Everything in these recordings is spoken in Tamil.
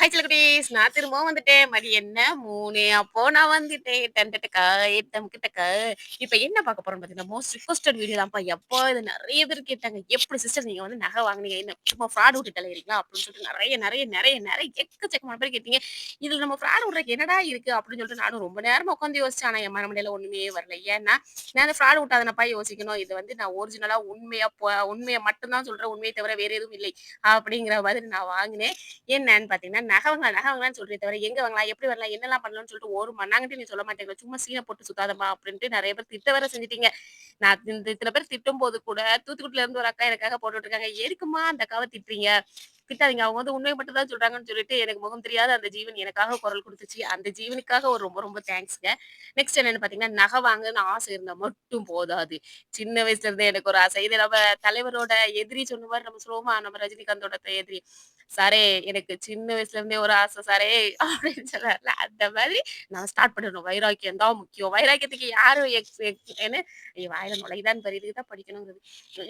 ஹாய் குட்டீஸ் நான் திரும்பவும் வந்துட்டேன். மதி என்ன? மூணு. அப்போ நான் வந்துட்டேன். டன்டட்டக்கா ஏத்தம் கிட்டக்கா இப்போ என்ன பார்க்க போறோம் பார்த்தீங்கன்னா மோஸ்ட் ரிக்வஸ்டட் வீடியோ தான்ப்பா. எப்போ இது நிறைய பேர் கேட்டாங்க. எப்படி சிஸ்டர் நீங்க வந்து நகை வாங்கினீங்க? என்ன சும்மா ஃப்ராட் விட்டுட்டு இருக்கீங்களா அப்படின்னு சொல்லிட்டு நிறைய நிறைய நிறைய நிறைய எக்கச்சக்கமான பேர் கேட்டீங்க. இதுல நம்ம ஃப்ராட் விட்றதுக்கு என்னடா இருக்கு? அப்படின்னு சொல்லிட்டு நானும் ரொம்ப நேரமா உட்காந்து யோசிச்சேன். ஆனா என் மனமடையில ஒண்ணுமே வரல. ஏன்னா நான் அந்த ஃப்ராட் விட்டாதனப்பா யோசிக்கணும். இது வந்து நான் ஒரிஜினலா உண்மையா உண்மையை மட்டும்தான் சொல்கிறேன் உண்மையை தவிர வேற எதுவும் இல்லை. அப்படிங்கிற மாதிரி நான் வாங்கினேன். என்னன்னு பாத்தீங்கன்னா நகை வாங்கலாம் நகை வாங்கலாம்னு சொல்றே தவிர எங்க வாங்கலாம் எப்படி வரலாம் என்னெல்லாம் பண்ணலாம்னு சொல்லிட்டு ஒரு மண்ணாங்கிட்ட நீ சொல்ல மாட்டேங்கிற சும்மா சீனை போட்டு சுத்தாதமா அப்படின்ட்டு நிறைய பேர் திட்ட வேற செஞ்சுட்டீங்க. நான் இந்த இத்தனை பேர் திட்டும் போது கூட தூத்துக்குடியில இருந்து ஒரு அக்கா எனக்காக போட்டுட்டு இருக்காங்க எதுக்குமா அந்த அக்காவை திட்டுறீங்க? திட்டாதீங்க. அவங்க வந்து உண்மை மட்டும் தான் சொல்றாங்கன்னு சொல்லிட்டு எனக்கு முகம் தெரியாத அந்த ஜீவன் எனக்காக குரல் கொடுத்துச்சு. அந்த ஜீவனுக்காக ஒரு ரொம்ப ரொம்ப தேங்க்ஸ்ங்க நெக்ஸ்ட் என்னன்னு பாத்தீங்கன்னா நகை வாங்கன்னு ஆசை இருந்தா மட்டும் போதாது. சின்ன வயசுல இருந்தே எனக்கு ஒரு ஆசை. இது நம்ம தலைவரோட எதிரி சொன்ன மாதிரி நம்ம சொல்லுவோமா நம்ம ரஜினிகாந்தோட எதிரி. சாரே எனக்கு சின்ன வயசுல இருந்தே ஒரு ஆசை. சாரே அப்படின்னு சொல்லல அந்த மாதிரி நான் ஸ்டார்ட் பண்ணணும். வைராக்கியம் தான் முக்கியம். வைராக்கியத்துக்கு யாரும் எக்ஸ் என்ன? வாயில நுழைதான்னு பெரியதுக்கு தான் படிக்கணுங்கிறது.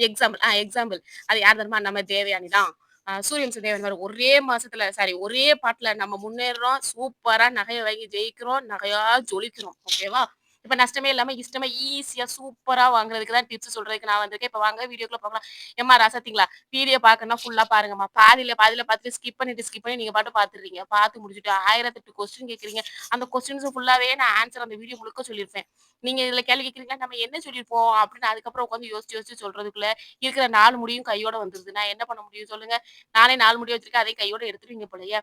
எக்ஸாம்பிள் ஆஹ் எக்ஸாம்பிள் அது யார் தருமா நம்ம தேவயானி தான். சூரியன் சுதேவன் மாதிரி ஒரே மாசத்துல சாரி ஒரே பாட்டுல நம்ம முன்னேறுறோம் சூப்பரா நகையை வாங்கி ஜெயிக்கிறோம் நகையா ஜொலிக்கிறோம் ஓகேவா இப்ப நஷ்டமே இல்லாம இஷ்டமா ஈஸியா சூப்பரா வாங்குறதுக்கு தான் டிப்ஸ் சொல்றதுக்கு நான் வந்திருக்கேன். இப்ப வாங்க வீடியோக்குள்ள பார்க்கலாம் ஏமா ரசத்திங்களா? வீடியோ பார்க்கணும்னா ஃபுல்லா பாருங்கம்மா. பாதியில பாதியில பார்த்துட்டு ஸ்கிப் பண்ணிட்டு ஸ்கிப் பண்ணி நீங்க பாட்டு பாத்துறீங்க பார்த்து முடிச்சுட்டு ஆயிரத்தெட்டு கொஸ்டின் கேக்குறீங்க. அந்த கொஸ்டின்ஸ் ஃபுல்லாவே நான் ஆன்சர் அந்த வீடியோ முழுக்க சொல்லியிருப்பேன். நீங்க இதுல கேள்வி கேக்குறீங்களா? நம்ம என்ன சொல்லியிருப்போம்? அப்படின்னு அதுக்கப்புறம் உட்காந்து யோசிச்சு யோசிச்சு சொல்றதுக்குள்ள இருக்கிற நாலு முடியும் கையோட வந்துருது. நான் என்ன பண்ண முடியும் சொல்லுங்க? நானே நாலு முடி வச்சிருக்கேன். அதே கையோட எடுத்துருவீங்க போலயே.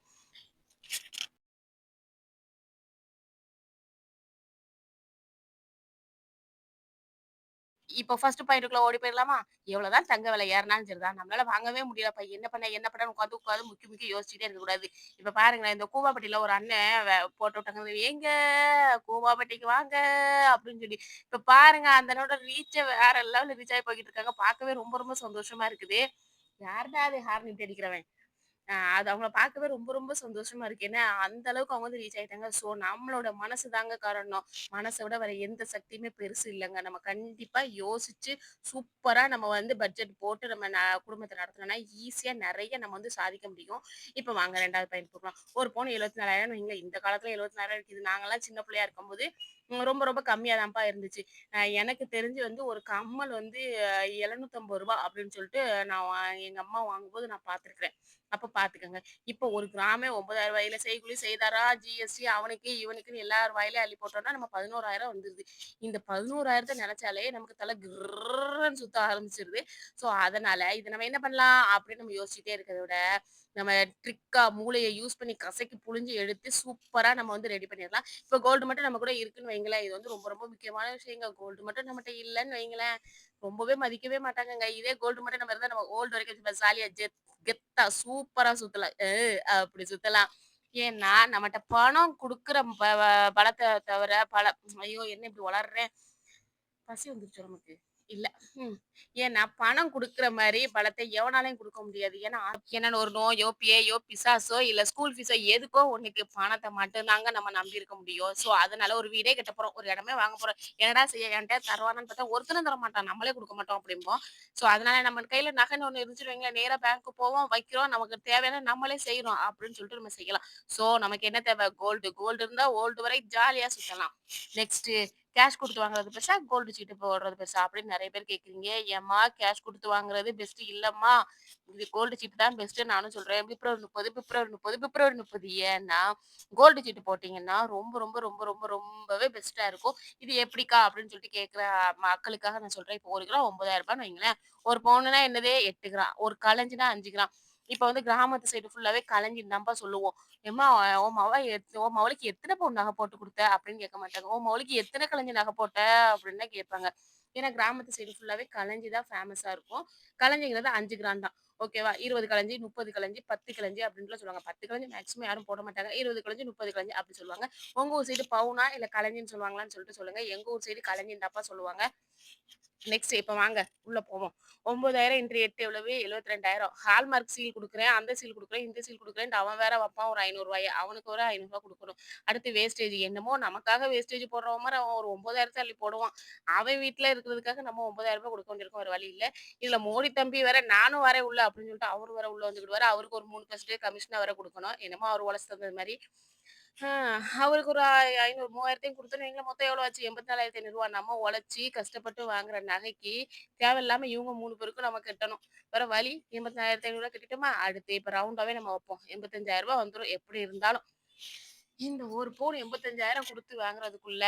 இப்போ ஃபர்ஸ்ட் பாயிண்ட்டுக்குள்ள ஓடி போயிடலாமா? எவ்வளவுதான் தங்க விலை ஏறினாலும் சரிதான். நம்மளால வாங்கவே முடியலப்பா என்ன பண்ண என்ன பண்ண உட்காந்து உட்காந்து முக்கி முக்கி யோசிச்சுட்டே இருக்க கூடாது இப்ப பாருங்களேன் இந்த கூவாப்பட்டியில ஒரு அண்ணன் போட்டு விட்டாங்க ஏங்க கூவாப்பட்டிக்கு வாங்க அப்படின்னு சொல்லி. இப்ப பாருங்க அந்த அண்ணனோட ரீச்ச வேற லெவல்ல ரீச் ஆகி போய்கிட்டு இருக்காங்க. பார்க்கவே ரொம்ப ரொம்ப சந்தோஷமா இருக்குது. யாருடா அது ஹார்ன் அடிக்கிறவன்? அ அது அவங்கள பார்க்கவே ரொம்ப ரொம்ப சந்தோஷமா இருக்கு. ஏன்னா, அந்த அளவுக்கு அவங்க வந்து ரீச் ஆயிட்டாங்க. ஸோ நம்மளோட மனசு தாங்க காரணம். மனச விட வேற எந்த சக்தியுமே பெருசு இல்லங்க. நம்ம கண்டிப்பா யோசிச்சு சூப்பரா நம்ம வந்து பட்ஜெட் போட்டு நம்ம ந குடும்பத்த நடத்துனோம்னா, ஈஸியா நெறைய நம்ம வந்து சாதிக்க முடியும். இப்ப வாங்க 2வது பாயிண்ட் போகலாம். ஒரு பவுன் 74,000 வைங்களேன். இந்த காலத்துல 74,000 விக்குது. நாங்கலாம் சின்ன பிள்ளையா இருக்கும்போது, ரொம்ப ரொம்ப கம்மியாக தான்ப்பா இருந்துச்சு. எனக்கு தெரிஞ்சு வந்து ஒரு கம்மல் வந்து எழுநூத்தம்பது ரூபா அப்படின்னு சொல்லிட்டு நான் வா எங்க அம்மா வாங்கும்போது நான் பார்த்துருக்குறேன். அப்போ பார்த்துக்கோங்க. இப்போ ஒரு கிராமே ரூ. 9,000 செய்கூலி, செய்தாரா, ஜிஎஸ்டி அவனுக்கு, இவனுக்குன்னு எல்லார் வாயிலயும் அள்ளி போட்டோம்னா, நம்ம பதினோராயிரம் வந்துடுது இந்த பதினோராயிரத்தை நினைச்சாலே நமக்கு தலை கிர்ன்னு சுத்த ஆரம்பிச்சிருது. ஸோ, அதனால இத நம்ம என்ன பண்ணலாம்? அப்படின்னு நம்ம யோசிச்சுட்டே இருக்கிறத விட, நம்ம ட்ரிக்கா மூளையை யூஸ் பண்ணி கசைக்கு புழிஞ்சு எடுத்து சூப்பரா நம்ம வந்து ரெடி பண்ணிடலாம். இப்போ கோல்டு மட்டும் நம்ம கூட இருக்குன்னு வைங்களேன், இது வந்து ரொம்ப ரொம்ப முக்கியமான விஷயங்க. கோல்டு மட்டும் நம்மட்ட இல்லன்னு வைங்களேன், ரொம்பவே மதிக்கவே மாட்டாங்கங்க. இதே கோல்டு மட்டும் நம்ம இருந்தா நம்ம கோல்டு வரைக்கும் சும்மா ஜாலியா ஜெத் கெத்தா சூப்பரா சுத்தலாம். அப்படி சுத்தலாம். ஏன்னா, நம்மகிட்ட பணம் கொடுக்குற ப பலத்த தவிர பல ஐயோ! என்ன இப்படி வளர்றேன் பசி வந்துருச்சு நமக்கு? இல்ல. ம். ஏன்னா, பணம் குடுக்குற மாதிரி பலத்தை எவனாலையும் கொடுக்க முடியாது. ஏன்னா, என்னன்னு ஒரு நோயோ, பேயோ, பிசாசோ இல்ல ஸ்கூல் ஃபீஸோ எதுக்கோ உனக்கு பணத்தை மட்டும்தாங்க நம்ம நம்பி இருக்க முடியும். ஸோ, அதனால ஒரு வீடே கட்ட போறோம். ஒரு இடமே வாங்க போறோம். என்னடா செய்ய என்கிட்ட தருவானான்னு பார்த்தா ஒருத்தனும் தர மாட்டான் நம்மளே கொடுக்க மாட்டோம் அப்படிம்போம். சோ அதனால நம்ம கையில நகைன்னு ஒண்ணு இருந்துச்சுன்னு நேரா பேங்க்கு போவோம், வைக்கிறோம். நமக்கு தேவையான நம்மளே செய்யறோம் அப்படின்னு சொல்லிட்டு நம்ம செய்யலாம். ஸோ, நமக்கு என்ன தேவை? கோல்டு. கோல்டு இருந்தா ஓல்டு வரை ஜாலியா சுத்தலாம். நெக்ஸ்ட்டு கேஷ் குடுத்து வாங்குறது பெருசா? கோல்டு சீட்டு போடுறது பெருசா? அப்படின்னு நிறைய பேர் கேட்கிறீங்க. ஏம்மா கேஷ் குடுத்து வாங்குறது பெஸ்ட் இல்லம்மா. இது கோல்டு சீட்டு தான் பெஸ்ட் நானும் சொல்றேன். பிப்ரவரி 30 பிப்ரவரி 30 பிப்ரவரி 30 ஏன்னா, கோல்டு சீட்டு போட்டீங்கன்னா, ரொம்ப ரொம்ப ரொம்ப ரொம்ப ரொம்பவே பெஸ்ட்டா இருக்கும். இது எப்படிக்கா? அப்படின்னு சொல்லிட்டு கேட்கிற மக்களுக்காக நான் சொல்றேன். இப்போ ஒரு கிராம் ஒன்பதாயிரம் 9,000ன்னு வைங்களேன். ஒரு பவுனுனா என்னதே எட்டு கிராம். ஒரு கலஞ்சுனா அஞ்சு கிராம். இப்ப வந்து கிராமத்து சைடு ஃபுல்லாவே கலைஞ்சின்னு தான்ப்பா சொல்லுவோம். ஏமா உன் மவ எத் உன் மவளுக்கு எத்தனை பவுன் நகை போட்டு கொடுத்த அப்படின்னு கேட்க மாட்டாங்க. உன் மவளுக்கு எத்தனை கலைஞ்சி நகை போட்ட? அப்படின்னு தான் கேட்பாங்க. ஏன்னா, கிராமத்து சைடு ஃபுல்லாவே களஞ்சி தான் ஃபேமஸா இருக்கும். கலைஞ்சிங்கிறது அஞ்சு கிராம் தான். ஓகேவா? 20 களஞ்சி, 30 களஞ்சி, 10 களஞ்சி அப்படின்ட்டுலாம் சொல்லுவாங்க. பத்து கலைஞ்சி மேக்ஸிமம் யாரும் போட மாட்டாங்க. இருபது கலைஞ்சி முப்பது கலைஞ்சி அப்படி சொல்லுவாங்க. உங்க ஊர் சைடு பவுனா? இல்ல கலைஞ்சின்னு சொல்லுவாங்களான்னு சொல்லிட்டு சொல்லுங்க. எங்க ஊர் சைடு களஞ்சின்னு தப்பா சொல்லுவாங்க. நெக்ஸ்ட் இப்போ வாங்க உள்ள போவோம். ஒன்பதாயிரம் இன்று எட்டு எவ்வளவு? 72,000 ஹால்மார்க் சீல் கொடுக்குறேன் அந்த சீல் கொடுக்குறேன் இந்த சீல் கொடுக்குறேன் அவன் வேற வைப்பான் ஒரு ரூ. 500 அவனுக்கு ஒரு ஐநூறுரூவா கொடுக்கணும் அடுத்து வேஸ்டேஜ் என்னமோ நமக்காக வேஸ்டேஜ் போடுறவன் மாதிரி அவன் ஒரு 9,000 அள்ளி போடுவான். அவன் வீட்டில் இருக்கிறதுக்காக நம்ம ரூ. 9,000 குடுக்க வேண்டியிருக்கும். ஒரு வழி இல்லை இதில் மோடி தம்பி வேற நானும் வரேன் உள்ள அப்படின்னு சொல்லிட்டு அவரு வேற உள்ள வந்துக்கிடுவாரு. அவருக்கு ஒரு மூணு பர்சன்டேஜ் கமிஷனாக வேற கொடுக்கணும் என்னமோ அவர் உழைச்சு தகுந்த மாதிரி ஆ அவருக்கு ஒரு ஐ 500 3000த்தையும் குடுத்தோன்னு வைங்களேன், மொத்தம் எவ்வளோ ஆச்சு? ரூ. 84,500 நம்ம உழைச்சு கஷ்டப்பட்டு வாங்குற நகைக்கு தேவையில்லாம இவங்க 3 பேருக்கும் நம்ம கட்டணும். வேற வழி ரூ. 84,500 கட்டிட்டோமா, அடுத்து இப்ப ரவுண்டாவே நம்ம வைப்போம். ரூ. 85,000 வந்துரும் எப்படி இருந்தாலும். இந்த ஒரு பவுன் 85,000 குடுத்து வாங்குறதுக்குள்ள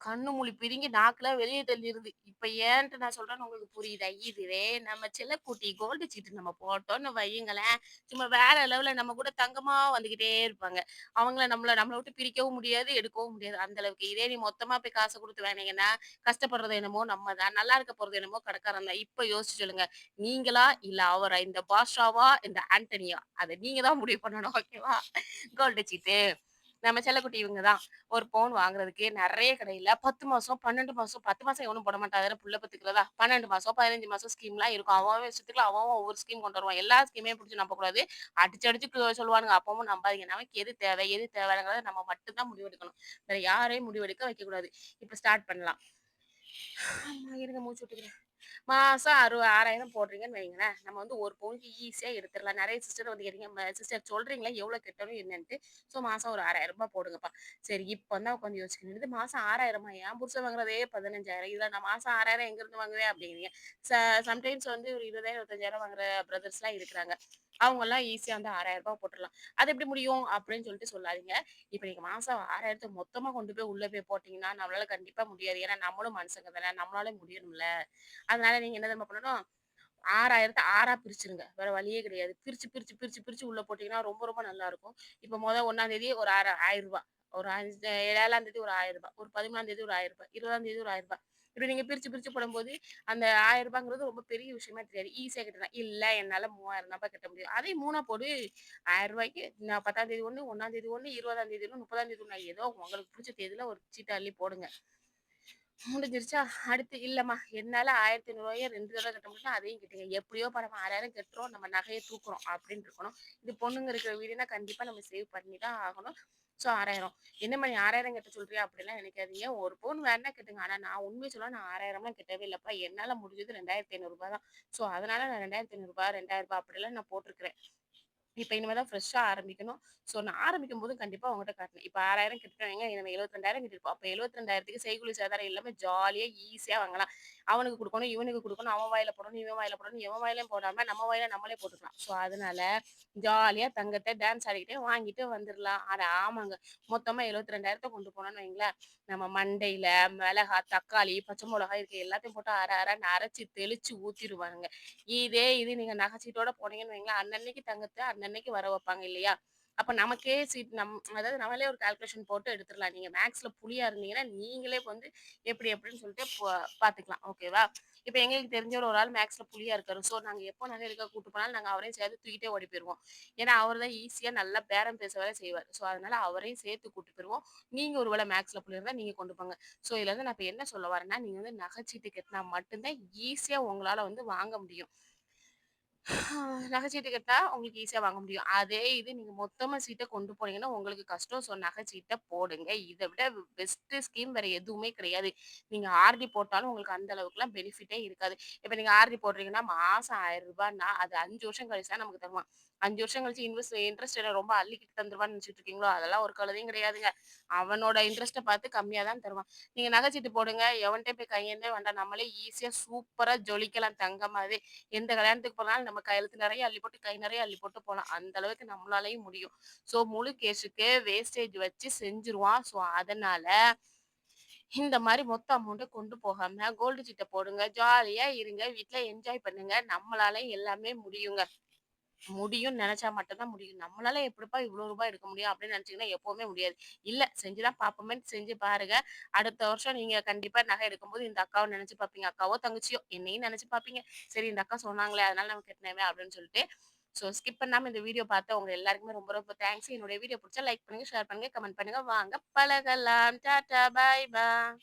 கண்ணு மூழி பிரிங்கி நாக்குலாம் வெளியே தள்ளிருது. இப்ப ஏன்ட்டு நான் சொல்றேன்னு உங்களுக்கு புரியுதா? இதுவே நம்ம செல்லக்குட்டி கோல்டு சீட்டு நம்ம போட்டோம்னு வையுங்களேன், சும்மா வேற லெவல்ல நம்ம கூட தங்கமா வந்துகிட்டே இருப்பாங்க. அவங்கள நம்மள நம்மள விட்டு பிரிக்கவும் முடியாது, எடுக்கவும் முடியாது. அந்த அளவுக்கு. இதே நீ மொத்தமா போய் காசு குடுத்து வேணீங்கன்னா கஷ்டப்படுறது என்னமோ நம்ம தான். நல்லா இருக்க போறது என்னமோ கடைக்காரன் தான். இப்ப யோசிச்சு சொல்லுங்க. நீங்களா? இல்ல அவரா? இந்த பாஷாவா இந்த ஆண்டனியா? அதை நீங்க தான் முடிவு பண்ணணும். ஓகேவா? கோல்டு சீட்டு. நம்ம செல்லக்குட்டி இவங்க தான். ஒரு பவுன் வாங்குறதுக்கு நிறைய கடையில 10 மாசம், 12 மாசம் 10 மாசம் எவனும் போட மாட்டாங்க புள்ள பத்துக்கிறதா பன்னெண்டு மாசம், 15 மாசம் ஸ்கீம்லாம் இருக்கும். அவன் அவன் அவன் ஒவ்வொரு ஸ்கீம் கொண்டு வருவான். எல்லா ஸ்கீமையும் நம்ப நம்பக்கூடாது. அடிச்சு அடிச்சு சொல்லுவானுங்க. அப்பவும் நம்பாதீங்க. நமக்கு எது தேவை? எது தேவைங்கிறத நம்ம மட்டும்தான் முடிவெடுக்கணும். வேற யாரையும் முடிவெடுக்க வைக்கக்கூடாது. இப்ப ஸ்டார்ட் பண்ணலாம். இருங்க மூச்சு விட்டுக்கிறேன். மாசம் அறு 6000 போடுறீங்கன்னு வைங்களேன், நம்ம வந்து ஒரு பவுனுக்கு ஈஸியா எடுத்துடலாம் நிறைய சிஸ்டர் வந்து கேட்டீங்க, சிஸ்டர் சொல்றீங்களா எவ்வளோ கட்டணும் என்னன்ட்டு. ஸோ மாசம் ஒரு ஆறாயிரம் ரூபாய் போடுங்கப்பா. சரி இப்போ தான் உட்காந்து யோசிக்கணும். என்னது மாசம் 6000மா? என் புருஷன் வாங்குறதே பதினஞ்சாயிரம் இதில் நான் மாதம் ஆறாயிரம் எங்கேருந்து வாங்குவேன் அப்படிங்கிறீங்க. ச சம்டைம்ஸ் வந்து ஒரு 20,000 25,000 வாங்குற பிரதர்ஸ்லாம் இருக்கிறாங்க. அவங்கலாம் ஈஸியா வந்து ஆறாயிரம் ரூபாய் போட்டுடலாம் அது எப்படி முடியும்? அப்படின்னு சொல்லிட்டு சொல்லாதீங்க. இப்ப நீங்க மாசம் 6000த்த மொத்தமா கொண்டு போய் உள்ள போய் போட்டீங்கன்னா, நம்மளால கண்டிப்பா முடியாது. ஏன்னா நம்மளும் மனுஷங்க தானே. நம்மளால முடியணும்ல. அதனால அதனால நீங்க என்ன தெரியுமா பண்ணணும்? ஆறாயிரத்தை ஆறா பிரிச்சிருங்க வேற வழியே கிடையாது. பிரிச்சு, பிரிச்சு, பிரிச்சு, பிரிச்சு உள்ள போட்டீங்கன்னா ரொம்ப ரொம்ப நல்லாருக்கும். இப்ப மொத 1ஆம் தேதி ஒரு ஆற ரூ. 1000 ஒரு அஞ்சு ஏழாம் தேதி ஒரு ஆயிரம் ரூபாய் ஒரு 13ஆம் தேதி ஒரு ஆயிரம் ரூபாய் இருபதாம் தேதி ஒரு ஆயிரம் ரூபாய் இப்படி நீங்க பிரிச்சு, பிரிச்சு போடும்போது அந்த ஆயிரம் ரூபாங்கிறது ரொம்ப பெரிய விஷயமா தெரியாது. ஈஸியா கட்டலாம் இல்ல என்னால மூவாயிரம் ரூபாய் கட்ட முடியும். அதே மூணா போடு. ஆயிரம் ரூபாய்க்கு நான் 10ஆம் தேதி ஒண்ணு, ஒன்னாம் தேதி ஒண்ணு, 20ஆம் தேதி ஒண்ணு, 30ஆம் தேதி ஒண்ணு ஏதோ உங்களுக்கு பிடிச்ச தேதியில ஒரு சீட்டாள்ளி போடுங்க. முடிஞ்சிருச்சா? அடுத்து இல்லம்மா என்னால ஆயிரத்தி ஐநூறுவாயோ ரெண்டு தடவை கட்ட முடியும் அதையும் கட்டுங்க. எப்படியோ பணம் ஆறாயிரம் கட்டுறோம். நம்ம நகையை தூக்குறோம் அப்படின்னு இருக்கணும். இது பொண்ணுங்க இருக்கிற வீடுனா கண்டிப்பா நம்ம சேவ் பண்ணி தான் ஆகணும். ஸோ ஆறாயிரம் என்ன மாதிரி ஆறாயிரம் கட்ட சொல்றியா? அப்படிலாம் நினைக்காதீங்க. ஒரு பவுன் வேணா கட்டுங்க. ஆனா நான் உண்மையை சொல்ல நான் 6000லாம் கட்டவே இல்லப்பா. என்னால முடிஞ்சது ரெண்டாயிரத்தி 2500 தான். ஸோ அதனால நான் ரெண்டாயிரத்தி ஐநூறுபா ரெண்டாயிரம் ரூபாய் அப்படிலாம் நான் போட்டிருக்கிறேன். இப்போ இனிமே தான் ஃப்ரெஷ்ஷாக ஆரம்பிக்கணும். ஸோ நான் ஆரம்பிக்கும்போது கண்டிப்பா உங்ககிட்ட காட்டுனேன். இப்ப 6000 கட்டிட்டோம் வைங்க, நம்ம 72,000 கிட்டிருப்போம் அப்ப 72,000க்கு செய்கூலி சேதாரம் இல்லாம ஜாலியாக ஈஸியாக வாங்கலாம். அவனுக்கு கொடுக்கணும் இவனுக்கு கொடுக்கணும் அவன் வாயில போடணும், இவன் வாயில போடணும், இவன் வாயிலையும் போடாம நம்ம வாயில நம்மளே போட்டுக்கலாம். ஸோ அதனால ஜாலியாக தங்கத்த டான்ஸ் ஆடிக்கிட்டே வாங்கிட்டு வந்துடலாம் அட ஆமாங்க. மொத்தமாக 72,000த்த கொண்டு போனோம்னு வைங்களேன், நம்ம மண்டையில் மிளகா, தக்காளி, பச்சை மிளகாய் இருக்க எல்லாத்தையும் போட்டு அரை அரன்னு அரைச்சி தெளிச்சு ஊத்திருவானுங்க. இதே இது நீங்கள் நகைச்சீட்டோட போனீங்கன்னு வைங்களேன், அன்னன்னைக்கு தங்கத்த அன்னைக்கு வர வைப்பாங்க இல்லையா? அப்ப நமக்கே சீட் நம் அதாவது நம்மளே ஒரு கால்குலேஷன் போட்டு எடுத்துடலாம் நீங்க மேக்ஸ்ல புலியா இருந்தீங்கன்னா, நீங்களே வந்து எப்படி எப்படின்னு சொல்லிட்டு பாத்துக்கலாம். ஓகேவா? இப்ப எங்களுக்கு தெரிஞ்சவர் ஒரு ஆள் மேக்ஸ்ல புலியா இருக்காரு. ஸோ நாங்க எப்போ நகை இருக்க கூட்டு போனாலும் நாங்க அவரையும் சேர்த்து தூக்கிட்டே ஓடி போயிருவோம். ஏன்னா அவர் தான் ஈஸியா நல்லா பேரம் பேச வேலை செய்வார் ஸோ அதனால அவரையும் சேர்த்து கூட்டு போயிருவோம். நீங்க ஒரு வேளை மேக்ஸ்ல புலியா இருந்தா நீங்க கொண்டு போங்க. ஸோ இதுல இருந்து நான் இப்ப என்ன சொல்ல வரேன்னா, நீங்க வந்து நகைச்சீட்டு கட்டினா மட்டும்தான் ஈஸியா உங்களால வந்து வாங்க முடியும். நகைச்சீட்டு கேட்டா உங்களுக்கு ஈஸியா வாங்க முடியும். அதே இது நீங்க மொத்தமா சீட்ட கொண்டு போனீங்கன்னா, உங்களுக்கு கஷ்டம். ஸோ நகைச்சீட்ட போடுங்க. இத விட பெஸ்ட் ஸ்கீம் வேற எதுவுமே கிடையாது. நீங்க ஆர்டி போட்டாலும் உங்களுக்கு அந்த அளவுக்குலாம் பெனிஃபிட்டே இருக்காது. இப்ப நீங்க ஆர்டி போடுறீங்கன்னா, மாசம் ரூ. 1000ன்னா அது 5 வருஷம் கழிச்சு தான் நமக்கு தருவான். 5 வருஷம் கழிச்சு இன்வெஸ்ட் இன்ட்ரெஸ்ட் என்ன ரொம்ப அள்ளிக்கிட்டு தந்துருவான்னு நினைச்சுட்டு இருக்கீங்களோ? அதெல்லாம் ஒரு கழுதையும் கிடையாதுங்க. அவனோட இன்ட்ரெஸ்ட்ட பார்த்து கம்மியா தான் தருவான். நீங்க நகைச்சீட்டு போடுங்க. எவன்ட்டயும் போய் கையேந்தவே வேண்டாம். நம்மளே ஈஸியா சூப்பரா ஜொலிக்கலாம் தங்கமாவே. எந்த கல்யாணத்துக்கு போனாலும் நம்ம நம்ம கையெழுத்து நிறைய அள்ளி போட்டு, கை நிறைய அள்ளி போட்டு போலாம். அந்த அளவுக்கு நம்மளாலயும் முடியும். ஸோ முழு கேஷுக்கு வேஸ்டேஜ் வச்சு செஞ்சிருவான் ஸோ அதனால இந்த மாதிரி மொத்த அமௌண்ட்டை கொண்டு போகாம கோல்டு சீட்ட போடுங்க. ஜாலியா இருங்க. வீட்டுல என்ஜாய் பண்ணுங்க. நம்மளால எல்லாமே முடியுங்க. முடியும்னு நினைச்சா மட்டும்தான் முடியும். நம்மளால எப்படிப்பா இவ்வளவு ரூபாய் எடுக்க முடியும் அப்படின்னு நினைச்சீங்கன்னா எப்பவுமே முடியாது. இல்ல செஞ்சுதான் பாப்போமே செஞ்சு பாருங்க. அடுத்த வருஷம் நீங்க கண்டிப்பா நகை எடுக்கும்போது இந்த அக்காவை நினைச்சு பார்ப்பீங்க. அக்காவோ, தங்கச்சியோ என்னையும் நினைச்சு பார்ப்பீங்க. சரி இந்த அக்கா சொன்னாங்களே அதனால நம்ம கட்டினவே அப்படின்னு சொல்லிட்டு. ஸோ ஸ்கிப் பண்ணாம இந்த வீடியோ பார்த்து உங்க எல்லாருக்குமே ரொம்ப ரொம்ப தேங்க்ஸ். என்னுடைய வீடியோ பிடிச்சா லைக் பண்ணுங்க, ஷேர் பண்ணுங்க, கமெண்ட் பண்ணுங்க. வாங்க பழகலாம். டாட்டா, பாய், பா